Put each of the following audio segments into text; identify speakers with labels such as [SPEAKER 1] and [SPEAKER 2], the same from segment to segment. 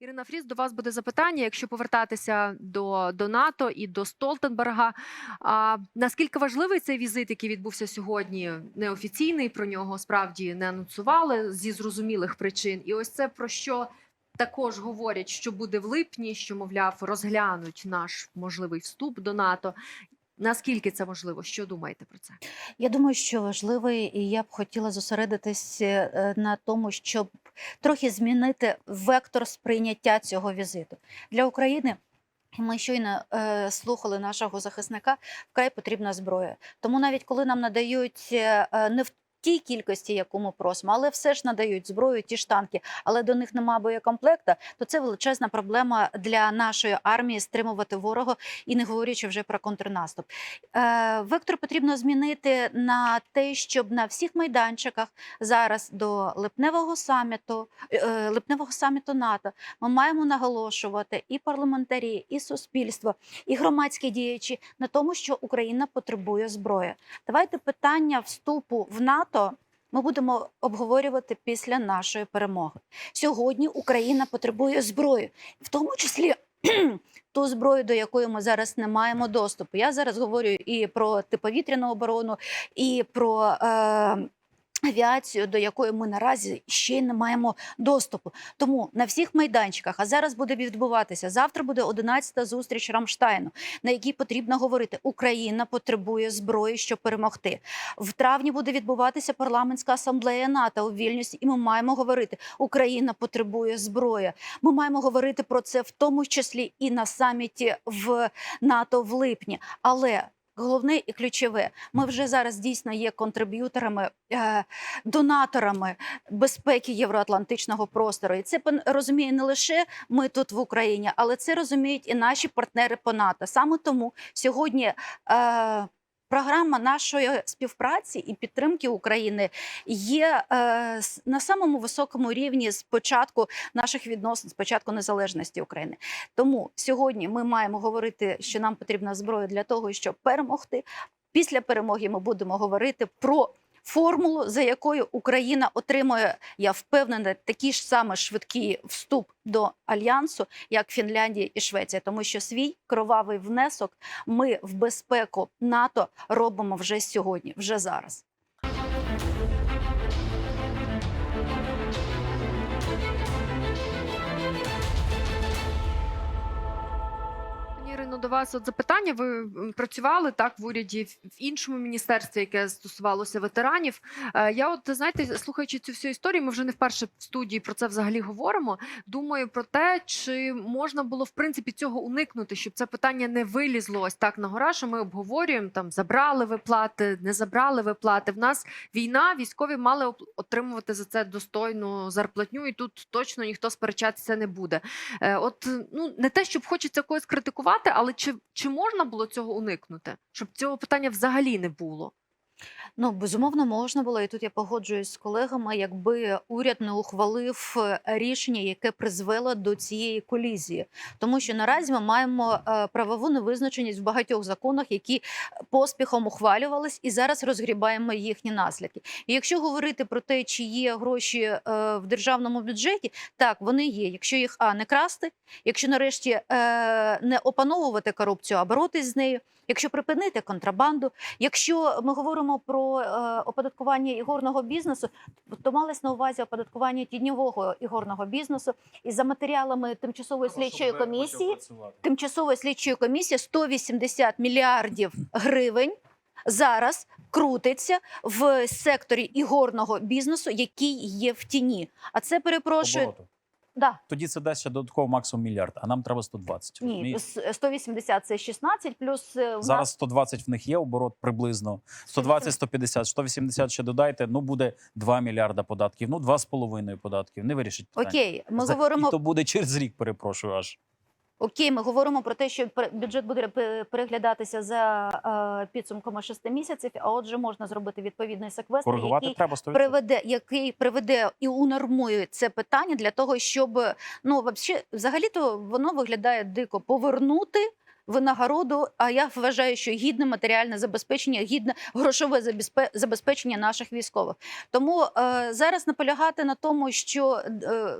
[SPEAKER 1] Ірина Фріз, до вас буде запитання. Якщо повертатися до, до НАТО і до Столтенберга, а наскільки важливий цей візит, який відбувся сьогодні, неофіційний про нього справді не анонсували зі зрозумілих причин. І ось це про що також говорять, що буде в липні, що мовляв розглянуть наш можливий вступ до НАТО. Наскільки це можливо? Що думаєте про це?
[SPEAKER 2] Я думаю, що важливий, і я б хотіла зосередитись е, на тому, щоб трохи змінити вектор сприйняття цього візиту для України. Ми щойно е, слухали нашого захисника. Вкрай потрібна зброя. Тому навіть коли нам надають е, не в тій кількості, яку ми просимо, але все ж надають зброю, ті ж танки, але до них немає боєкомплекта, то це величезна проблема для нашої армії стримувати ворога і не говорячи вже про контрнаступ. Е, вектор потрібно змінити на те, щоб на всіх майданчиках зараз до липневого саміту, е, липневого саміту НАТО ми маємо наголошувати і парламентарі, і суспільство, і громадські діячі на тому, що Україна потребує зброї. Давайте питання вступу в НАТО. Ми будемо обговорювати після нашої перемоги. Сьогодні Україна потребує зброї, в тому числі ту зброю, до якої ми зараз не маємо доступу. Я зараз говорю і про типовітряну оборону, і про е, авіацію, до якої ми наразі ще не маємо доступу. Тому на всіх майданчиках, а зараз буде відбуватися. Завтра буде 11-та зустріч Рамштайну, на якій потрібно говорити: Україна потребує зброї, щоб перемогти. В травні буде відбуватися парламентська асамблея НАТО у Вільнюсі, і ми маємо говорити: Україна потребує зброї. Ми маємо говорити про це в тому числі і на саміті в НАТО в липні. Але Головне і ключове, ми вже зараз дійсно є контриб'юторами, е, донаторами безпеки євроатлантичного простору. І це розуміє не лише ми тут в Україні, але це розуміють і наші партнери по НАТО. Саме тому сьогодні. Програма нашої співпраці і підтримки України є е, на самому високому рівні з початку наших відносин, з початку незалежності України. Тому сьогодні ми маємо говорити, що нам потрібна зброя для того, щоб перемогти. Після перемоги ми будемо говорити про формулу, за якою Україна отримує, я впевнена, такі ж саме швидкі вступ до альянсу, як Фінляндія і Швеція, тому що свій кровавий внесок ми в безпеку НАТО робимо вже сьогодні, вже зараз.
[SPEAKER 1] Пані Ірино, до вас от запитання. Ви працювали так в уряді в в іншому міністерстві, яке стосувалося ветеранів. Е, Я, от знаєте, слухаючи цю всю історію, ми вже не вперше в студії про це взагалі говоримо. Думаю про те, чи можна було в принципі цього уникнути, щоб це питання не вилізло ось так на гора, що ми обговорюємо там забрали виплати, не забрали виплати. В нас війна, військові мали отримувати за це достойну зарплатню, і тут точно ніхто сперечатися не буде. Е, От ну не те, щоб хочеться когось критикувати, але чи, чи можна було цього уникнути, щоб цього питання взагалі не було?
[SPEAKER 2] Ну, безумовно, можна було, і тут я погоджуюсь з колегами, якби уряд не ухвалив е, рішення, яке призвело до цієї колізії. Тому що наразі ми маємо е, правову невизначеність в багатьох законах, які поспіхом ухвалювались, і зараз розгрібаємо їхні наслідки. І якщо говорити про те, чи є гроші е, в державному бюджеті, так вони є. Якщо їх а не красти, якщо нарешті не опановувати корупцію, а боротись з нею. Якщо припинити контрабанду, якщо ми говоримо про е, оподаткування ігорного бізнесу, то малось на увазі оподаткування тіньового ігорного бізнесу, і за матеріалами тимчасової слідчої комісії, тимчасової слідчої комісії 180 мільярдів гривень зараз крутиться в секторі ігорного бізнесу, який є в тіні. А це перепрошую.
[SPEAKER 3] Обороту.
[SPEAKER 2] Да,
[SPEAKER 3] Тоді це дасть ще додатково максимум мільярд, а нам треба 120.
[SPEAKER 2] ні,
[SPEAKER 3] розумієте?
[SPEAKER 2] с- 180 – це 16, плюс е, в нас
[SPEAKER 3] Зараз 120 в них є оборот приблизно. 120, 150, 180 ще додайте. Ну буде 2 мільярда податків. Ну 2,5 податків. Не вирішить питання.
[SPEAKER 2] окей. Ми
[SPEAKER 3] За-
[SPEAKER 2] говоримо
[SPEAKER 3] І то буде через рік. Перепрошую аж.
[SPEAKER 2] Окей, ми говоримо про те, що бюджет буде пе- переглядатися за е, підсумками шести місяців. А отже, можна зробити відповідний секвестр, який
[SPEAKER 3] треба 100%.
[SPEAKER 2] приведе, який приведе і унормує це питання для того, щоб ну взагалі-то воно виглядає дико повернути винагороду. А я вважаю, що гідне матеріальне забезпечення, гідне грошове забезпе- забезпечення наших військових. Тому е, зараз наполягати на тому, що е,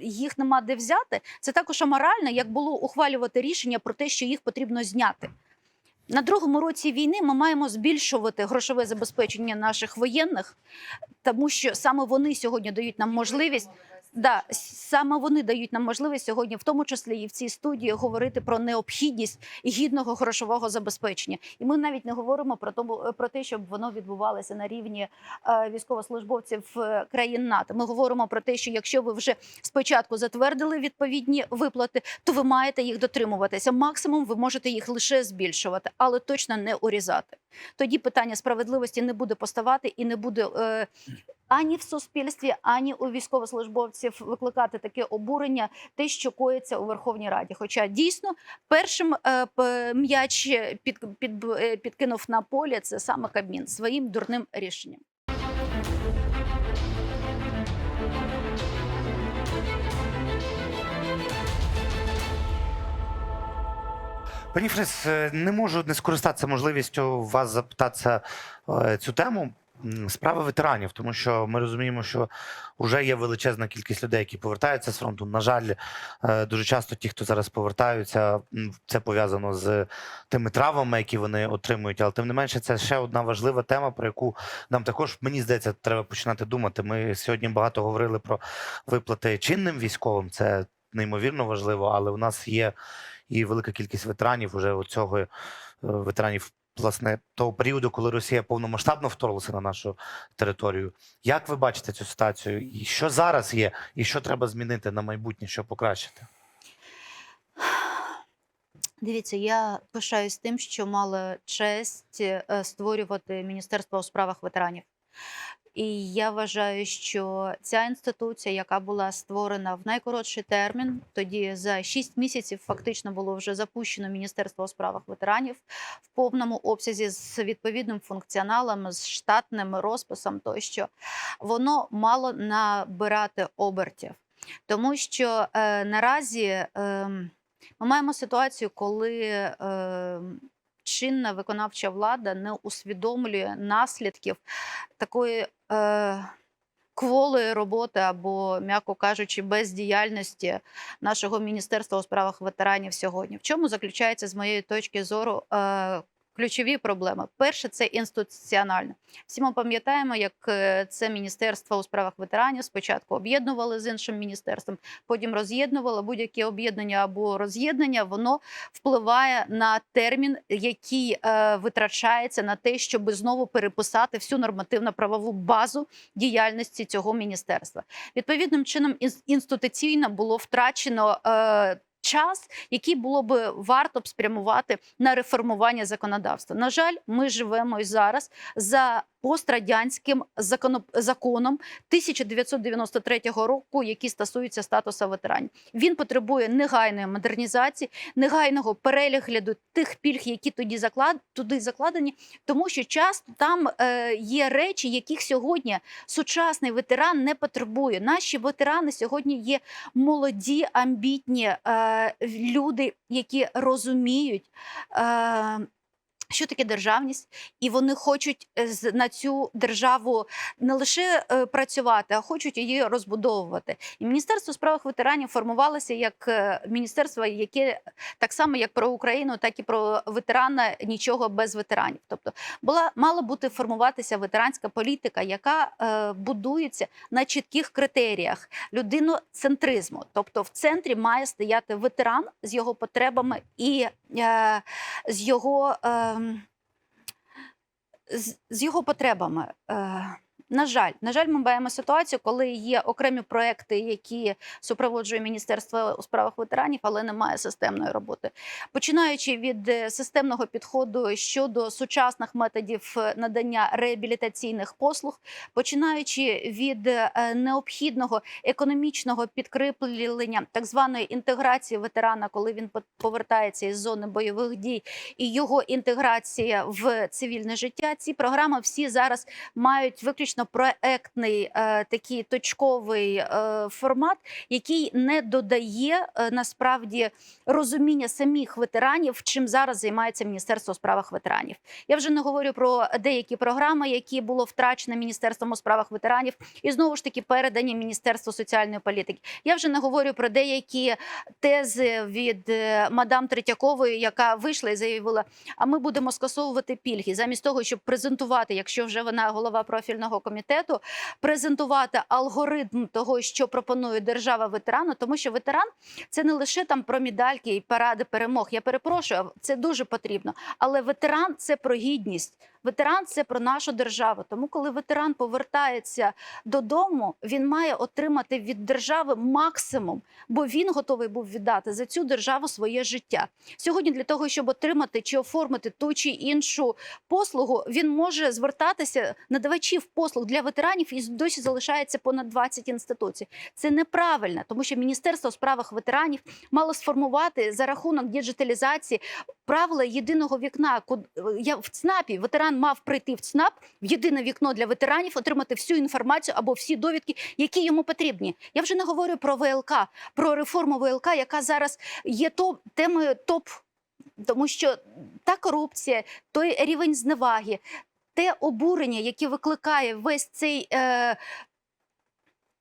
[SPEAKER 2] їх нема де взяти, це також аморально, як було ухвалювати рішення про те, що їх потрібно зняти. На другому році війни ми маємо збільшувати грошове забезпечення наших воєнних, тому що саме вони сьогодні дають нам можливість. Да, саме вони дають нам можливість сьогодні, в тому числі і в цій студії, говорити про необхідність гідного грошового забезпечення. І ми навіть не говоримо про тому про те, щоб воно відбувалося на рівні е, військовослужбовців е, країн НАТО. Ми говоримо про те, що якщо ви вже спочатку затвердили відповідні виплати, то ви маєте їх дотримуватися. Максимум ви можете їх лише збільшувати, але точно не урізати. Тоді питання справедливості не буде поставати і не буде. Е, ані в суспільстві, ані у військовослужбовців викликати таке обурення, те, що коїться у Верховній Раді. Хоча дійсно першим е, м'яч під, під, під, підкинув на полі це саме Кабмін своїм дурним рішенням.
[SPEAKER 4] Пані Фрис, е, не можу не скористатися можливістю вас запитатися е, цю тему. Справа ветеранів, тому що ми розуміємо, що вже є величезна кількість людей, які повертаються з фронту. На жаль, е, дуже часто ті, хто зараз повертаються, це пов'язано з тими травмами, які вони отримують. Але тим не менше, це ще одна важлива тема, про яку нам також мені здається, треба починати думати. Ми сьогодні багато говорили про виплати чинним військовим. Це неймовірно важливо, але у нас є і велика кількість ветеранів уже цього е, ветеранів. Власне, того періоду, коли Росія повномасштабно вторглася на нашу територію. Як ви бачите цю ситуацію? І що зараз є, і що треба змінити на майбутнє, щоб покращити?
[SPEAKER 2] Дивіться, я пишаюсь тим, що мала честь е, створювати Міністерство у справах ветеранів. І я вважаю, що ця інституція, яка була створена в найкоротший термін, тоді за 6 місяців фактично було вже запущено Міністерство у справах ветеранів в повному обсязі з відповідним функціоналом, з штатним розписом, тощо воно мало набирати обертів, тому що е, наразі. Е, ми маємо ситуацію, коли е, чинна виконавча влада не усвідомлює наслідків такої е, кволої роботи або, м'яко кажучи, бездіяльності нашого міністерства у справах ветеранів сьогодні. В чому заключається з моєї точки зору? Ключові проблеми. Перше, це інституціональне. Всі ми пам'ятаємо, як е, це міністерство у справах ветеранів спочатку об'єднували з іншим міністерством, потім роз'єднувало будь-яке об'єднання або роз'єднання. Воно впливає на термін, який е, витрачається на те, щоб знову переписати всю нормативно-правову базу діяльності цього міністерства. Відповідним чином інс- інституційно було втрачено. Е, Час, який було би варто б спрямувати на реформування законодавства. На жаль, ми живемо і зараз за пострадянським законом, законом 1993 року, який стосується статусу ветеранів. Він потребує негайної модернізації, негайного перегляду тих пільг, які тоді заклад, туди закладені, тому що часто там е, є речі, яких сьогодні сучасний ветеран не потребує. Наші ветерани сьогодні є молоді, амбітні е, люди, які розуміють. Е, що таке державність, і вони хочуть е, на цю державу не лише е, працювати, а хочуть її розбудовувати. І міністерство справах ветеранів формувалося як е, міністерство, яке так само як про Україну, так і про ветерана нічого без ветеранів. Тобто була мала бути формуватися ветеранська політика, яка е, будується на чітких критеріях людиноцентризму. Тобто в центрі має стояти ветеран з його потребами і е, з його. Е, з, з його потребами. Е, на жаль, на жаль, ми маємо ситуацію, коли є окремі проекти, які супроводжує Міністерство у справах ветеранів, але немає системної роботи. Починаючи від е, системного підходу щодо сучасних методів е, надання реабілітаційних послуг, починаючи від е, необхідного економічного підкріплення так званої інтеграції ветерана, коли він по- повертається із зони бойових дій, і його інтеграція в цивільне життя. Ці програми всі зараз мають виключно виключно проектний е, такий точковий е, формат, який не додає е, насправді розуміння самих ветеранів, чим зараз займається Міністерство у справах ветеранів. Я вже не говорю про деякі програми, які було втрачено Міністерством у справах ветеранів, і знову ж таки передані Міністерству соціальної політики. Я вже не говорю про деякі тези від мадам Третьякової, яка вийшла і заявила: а ми будемо скасовувати пільги, замість того, щоб презентувати, якщо вже вона голова профільного комітету, презентувати алгоритм того, що пропонує держава ветерану, тому що ветеран це не лише там про медальки і паради перемог. Я перепрошую, це дуже потрібно. Але ветеран це про гідність. Ветеран це про нашу державу. Тому, коли ветеран повертається додому, він має отримати від держави максимум, бо він готовий був віддати за цю державу своє життя. Сьогодні для того, щоб отримати чи оформити ту чи іншу послугу, він може звертатися надавачів послуг для ветеранів і досі залишається понад 20 інституцій. Це неправильно, тому що Міністерство у справах ветеранів мало сформувати за рахунок діджиталізації правила єдиного вікна. В ЦНАПі ветеран мав прийти в ЦНАП в єдине вікно для ветеранів, отримати всю інформацію або всі довідки, які йому потрібні. Я вже не говорю про ВЛК, про реформу ВЛК, яка зараз є топ темою топ, тому що та корупція, той рівень зневаги. Те обурення, яке викликає весь цей е,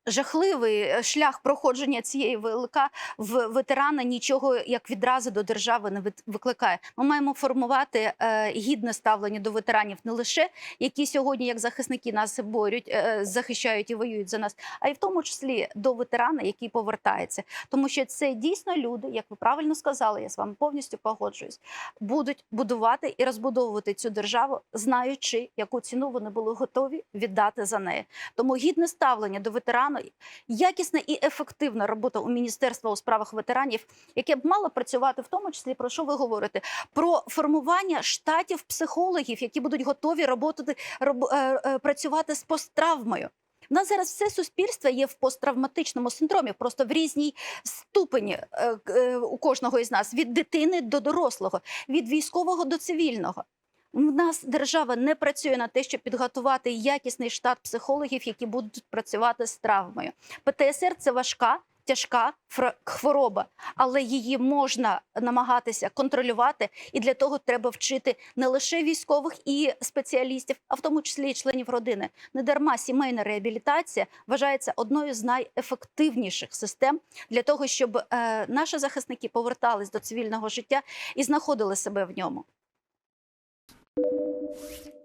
[SPEAKER 2] жахливий е, шлях проходження цієї ВЛК в ветерана нічого як відразу до держави не викликає. Ми маємо формувати е, гідне ставлення до ветеранів не лише які сьогодні, як захисники, нас борють, е, захищають і воюють за нас, а й в тому числі до ветерана, який повертається, тому що це дійсно люди, як ви правильно сказали, я з вами повністю погоджуюсь, будуть будувати і розбудовувати цю державу, знаючи, яку ціну вони були готові віддати за неї. Тому гідне ставлення до ветерану, якісна і ефективна робота у міністерства у справах ветеранів, яке б мало працювати, в тому числі про що ви говорите, про формування штатів психологів, які будуть готові роботи роб, е, е, працювати з посттравмою. У нас зараз все суспільство є в посттравматичному синдромі, просто в різній ступені е, у кожного із нас від дитини до дорослого, від військового до цивільного. У нас держава не працює на те, щоб підготувати якісний штат психологів, які будуть працювати з травмою. ПТСР це важка. Тяжка хвороба, але її можна намагатися контролювати, і для того треба вчити не лише військових і спеціалістів, а в тому числі і членів родини. Недарма сімейна реабілітація вважається одною з найефективніших систем для того, щоб е, наші захисники повертались до цивільного життя і знаходили себе в ньому. you